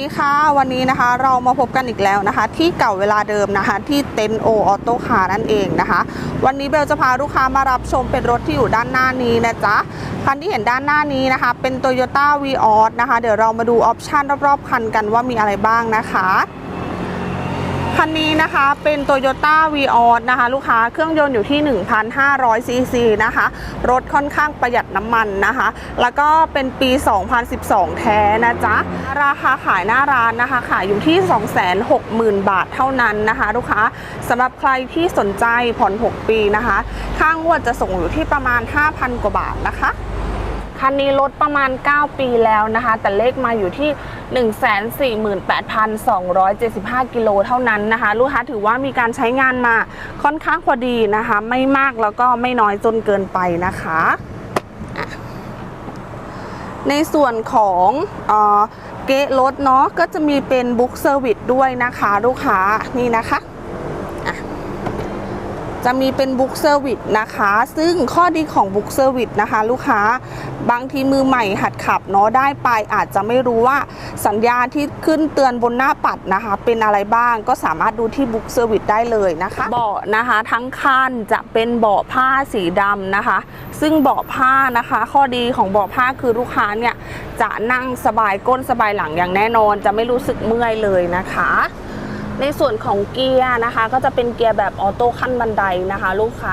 ดีค่ะ วันนี้นะคะเรามาพบกันอีกแล้วนะคะ ที่เก่าเวลาเดิมนะคะที่เต็นโอออโต้คาร์นั่นเองนะคะ วันนี้เบลจะพาลูกค้ามารับชมเป็นรถที่อยู่ด้านหน้านี้นะจ๊ะคันที่เห็นด้านหน้านี้นะคะ เป็น Toyota v ีออนะคะ เดี๋ยวเรามาดูออปชันรอบๆคันกันว่ามีอะไรบ้างนะคะ คันนี้นะคะเป็น Toyota v ีออนะคะ ลูกค้าเครื่องยนต์อยู่ที่ 1,500 ซีซีนะคะ รถค่อนข้างประหยัดน้ำมันนะคะ แล้วก็เป็นปี 2012 แท้นะจ๊ะ ราคาขายหน้าร้านนะคะขายอยู่ที่ 260,000 บาทเท่านั้นนะคะ ลูกค้าสำหรับใครที่สนใจผ่อน 6 ปีนะคะค่างวดจะส่งอยู่ที่ประมาณ 5,000 กว่าบาทนะคะ คันนี้ลดประมาณ 9 ปีแล้วนะคะ แต่เลขมาอยู่ที่ 148,275 กิโลเท่านั้นนะคะ ลูกค้าถือว่ามีการใช้งานมาค่อนข้างพอดีนะคะ ไม่มากแล้วก็ไม่น้อยจนเกินไปนะคะในส่วนของเออเกะรถเนาะก็จะมีเป็นบุ๊กเซอร์วิสด้วยนะคะ ลูกค้านี่นะคะ จะมีเป็นบุ๊กเซอร์วิสนะคะ ซึ่งข้อดีของบุ๊กเซอร์วิสนะคะลูกค้าบางทีมือใหม่หัดขับเนาะได้ไปอาจจะไม่รู้ว่าสัญญาณที่ขึ้นเตือนบนหน้าปัดนะคะ เป็นอะไรบ้างก็สามารถดูที่บุ๊กเซอร์วิสได้เลยนะคะเบาะนะคะทั้งคันจะเป็นเบาะผ้าสีดำนะคะ ซึ่งเบาะผ้านะคะ ข้อดีของเบาะผ้าคือลูกค้าเนี่ยจะนั่งสบายก้นสบายหลังอย่างแน่นอน จะไม่รู้สึกเมื่อยเลยนะคะ ในส่วนของเกียร์นะคะ ก็จะเป็นเกียร์แบบออโต้ขั้นบันไดนะคะ ลูกค้า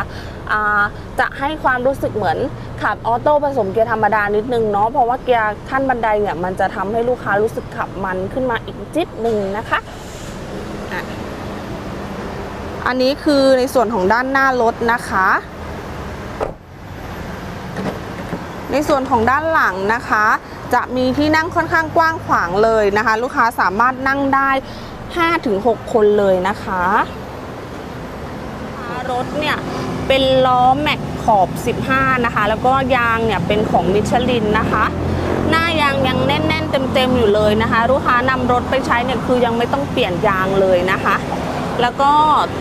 จะให้ความรู้สึกเหมือนขับออโต้ผสมเกียร์ธรรมดานิดนึงเนาะเพราะว่าเกียร์ขั้นบันไดเนี่ยมันจะทำให้ลูกค้ารู้สึกขับมันขึ้นมาอีกจิตหนึ่งนะคะอะอันนี้คือในส่วนของด้านหน้ารถนะคะ ในส่วนของด้านหลังนะคะ จะมีที่นั่งค่อนข้างกว้างขวางเลยนะคะ ลูกค้าสามารถนั่งได้ 5-6 คนเลยนะคะ รถเนี่ยเป็นล้อแม็กขอบ 15 นะคะ แล้วก็ยางเนี่ยเป็นของมิชลินนะคะ หน้ายางยังแน่นๆเต็มๆอยู่เลยนะคะ ลูกค้านำรถไปใช้เนี่ยคือยังไม่ต้องเปลี่ยนยางเลยนะคะ แล้วก็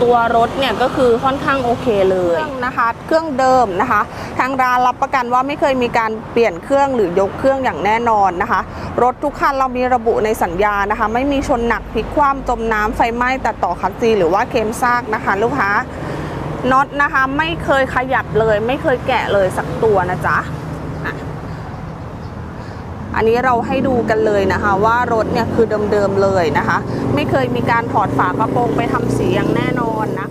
ตัวรถเนี่ยก็คือค่อนข้างโอเคเลยนะคะ เครื่องเดิมนะคะ ทางร้านรับประกันว่าไม่เคยมีการเปลี่ยนเครื่องหรือยกเครื่องอย่างแน่นอนนะคะ รถทุกคันเรามีระบุในสัญญานะคะ ไม่มีชนหนักพลิกคว่ำจมน้ำไฟไหม้ตัดต่อคัสซีหรือว่าเคมซากนะคะ ลูกค้าน็อตนะคะไม่เคยขยับเลย ไม่เคยแกะเลยสักตัวนะจ๊ะอันนี้เราให้ดูกันเลยนะคะว่ารถเนี่ยคือเดิมๆเลยนะคะ ไม่เคยมีการถอดฝากระโปรงไปทำสีอย่างแน่นอนนะ